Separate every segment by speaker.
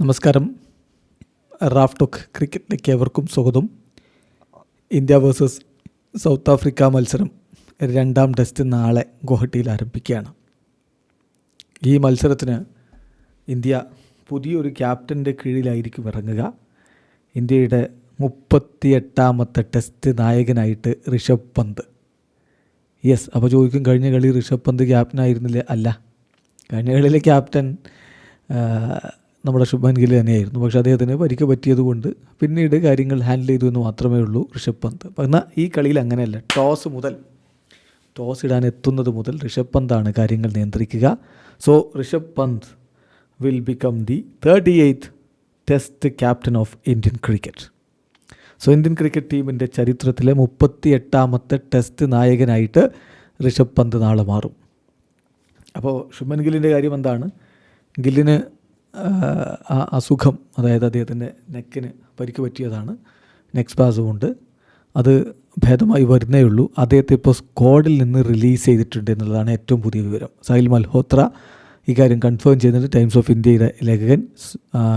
Speaker 1: നമസ്കാരം. Raf talk ക്രിക്കറ്റിലേക്ക് ഏവർക്കും സ്വാഗതം. ഇന്ത്യ വേഴ്സസ് സൗത്ത് ആഫ്രിക്ക മത്സരം രണ്ടാം ടെസ്റ്റ് നാളെ ഗുവാഹട്ടിയിൽ ആരംഭിക്കുകയാണ്. ഈ മത്സരത്തിന് ഇന്ത്യ പുതിയൊരു ക്യാപ്റ്റന്റെ കീഴിലായിരിക്കും ഇറങ്ങുക. ഇന്ത്യയുടെ മുപ്പത്തിയെട്ടാമത്തെ ടെസ്റ്റ് നായകനായിട്ട് ഋഷഭ് പന്ത്. യെസ് അപ്പോൾ ചോദിക്കും കഴിഞ്ഞ കളി ഋഷഭ് പന്ത് ക്യാപ്റ്റനായിരുന്നില്ല? അല്ല. കഴിഞ്ഞ കളിയിലെ ക്യാപ്റ്റൻ നമ്മുടെ ശുഭൻ ഗിൽ തന്നെയായിരുന്നു. പക്ഷേ അദ്ദേഹത്തിന് പരിക്ക് പറ്റിയതുകൊണ്ട് പിന്നീട് കാര്യങ്ങൾ ഹാൻഡിൽ ചെയ്തു എന്ന് മാത്രമേ ഉള്ളൂ ഋഷഭ് പന്ത്. എന്നാൽ ഈ കളിയിൽ അങ്ങനെയല്ല ടോസ് മുതൽ ടോസ് ഇടാൻ എത്തുന്നത് മുതൽ ഋഷഭ് പന്താണ് കാര്യങ്ങൾ നിയന്ത്രിക്കുക. So Rishabh Pant will become the thirty eighth test captain of Indian cricket so Indian cricket ടീമിന്റെ ചരിത്രത്തിലെ മുപ്പത്തി എട്ടാമത്തെ ടെസ്റ്റ് നായകനായിട്ട് ഋഷഭ് പന്ത് നാളെ മാറും. അപ്പോൾ ശുഭൻ ഗില്ലിന്റെ കാര്യം എന്താണ്? ഗില്ലിന് അസുഖം അതായത് അദ്ദേഹത്തിന്റെ നെക്കിന് പരിക്ക് പറ്റിയതാണ്. നെക്ക് സ്പാസും ഉണ്ട്. അത് ഭേദമായി വരുന്നേ ഉള്ളൂ. അദ്ദേഹത്തെ ഇപ്പോൾ സ്ക്വാഡിൽ നിന്ന് റിലീസ് ചെയ്തിട്ടുണ്ട് എന്നുള്ളതാണ് ഏറ്റവും പുതിയ വിവരം. സൈൽ മൽഹോത്ര ഇക്കാര്യം കൺഫേം ചെയ്യുന്നത് ടൈംസ് ഓഫ് ഇന്ത്യയുടെ ലേഖകൻ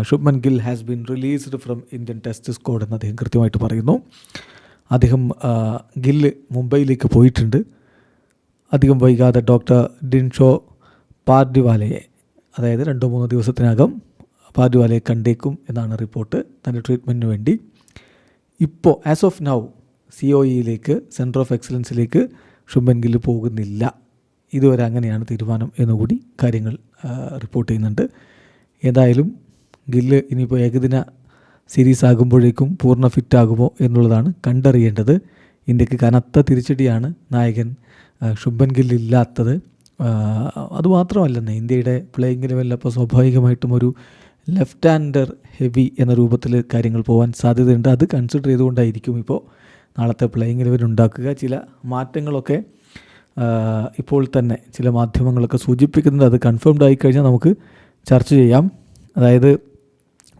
Speaker 1: Shubman Gill has been released from Indian test squad എന്ന് അദ്ദേഹം കൃത്യമായിട്ട് പറയുന്നു. അദ്ദേഹം ഗില്ല് മുംബൈയിലേക്ക് പോയിട്ടുണ്ട്. അധികം വൈകാതെ ഡോക്ടർ ഡിൻഷോ പാർഡിവാലയെ അതായത് രണ്ടോ മൂന്നോ ദിവസത്തിനകം പാരുവാലയെ കണ്ടേക്കും എന്നാണ് റിപ്പോർട്ട് തന്റെ ട്രീറ്റ്മെന്റിന് വേണ്ടി. ഇപ്പോൾ as of now C O ഇയിലേക്ക് centre of എക്സലൻസിലേക്ക് ഷുംബൻഗിൽ പോകുന്നില്ല. ഇതുവരെ അങ്ങനെയാണ് തീരുമാനം എന്നുകൂടി കാര്യങ്ങൾ റിപ്പോർട്ട് ചെയ്യുന്നുണ്ട്. ഏതായാലും ഗില്ല് ഇനിയിപ്പോൾ ഏകദിന സീരീസ് ആകുമ്പോഴേക്കും പൂർണ ഫിറ്റ് ആകുമോ എന്നുള്ളതാണ് കണ്ടറിയേണ്ടത്. ഇന്ത്യയ്ക്ക് കനത്ത തിരിച്ചടിയാണ് നായകൻ ശുഭൻ ആ, അതുമാത്രമല്ലെന്ന് ഇന്ത്യയുടെ പ്ലേയിങ് ലെവലിൽ അപ്പോൾ സ്വാഭാവികമായിട്ടും ഒരു ലെഫ്റ്റ് ഹാൻഡർ ഹെവി എന്ന രൂപത്തിൽ കാര്യങ്ങൾ പോകാൻ സാധ്യതയുണ്ട്. അത് കൺസിഡർ ചെയ്തുകൊണ്ടായിരിക്കും ഇപ്പോൾ നാളത്തെ പ്ലേയിങ് ലെവൽ ഉണ്ടാക്കുക. ചില മാറ്റങ്ങളൊക്കെ ഇപ്പോൾ തന്നെ ചില മാധ്യമങ്ങളൊക്കെ സൂചിപ്പിക്കുന്നുണ്ട്. അത് കൺഫേംഡ് ആയി കഴിഞ്ഞാൽ നമുക്ക് ചർച്ച ചെയ്യാം. അതായത്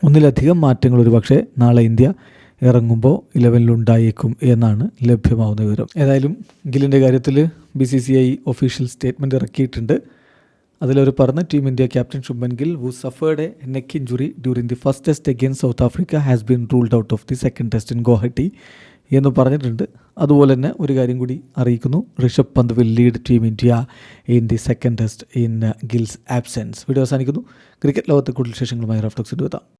Speaker 1: ഒന്നിലധികം മാറ്റങ്ങൾ ഒരു പക്ഷേ നാളെ ഇന്ത്യ ഇറങ്ങുമ്പോൾ ഇലവനിലുണ്ടായേക്കും എന്നാണ് ലഭ്യമാവുന്ന വിവരം. ഏതായാലും ഗില്ലിന്റെ കാര്യത്തിൽ B C C I official statement ഇറക്കിയിട്ടുണ്ട്. അതിലവർ പറഞ്ഞ team India captain Shubman Gill who suffered a neck injury during the first test against South Africa has been ruled out of the second test in Guwahati എന്ന് പറഞ്ഞിട്ടുണ്ട്. അതുപോലെ തന്നെ ഒരു കാര്യം കൂടി അറിയിക്കുന്നു. Rishabh Pant will lead team India in the second test in Gill's absence video അവസാനിക്കുന്നു. Cricket ലോകത്തെ കൂടുതൽ വിശേഷങ്ങളുമായി റഫ്ലക്സ് എടുത്താം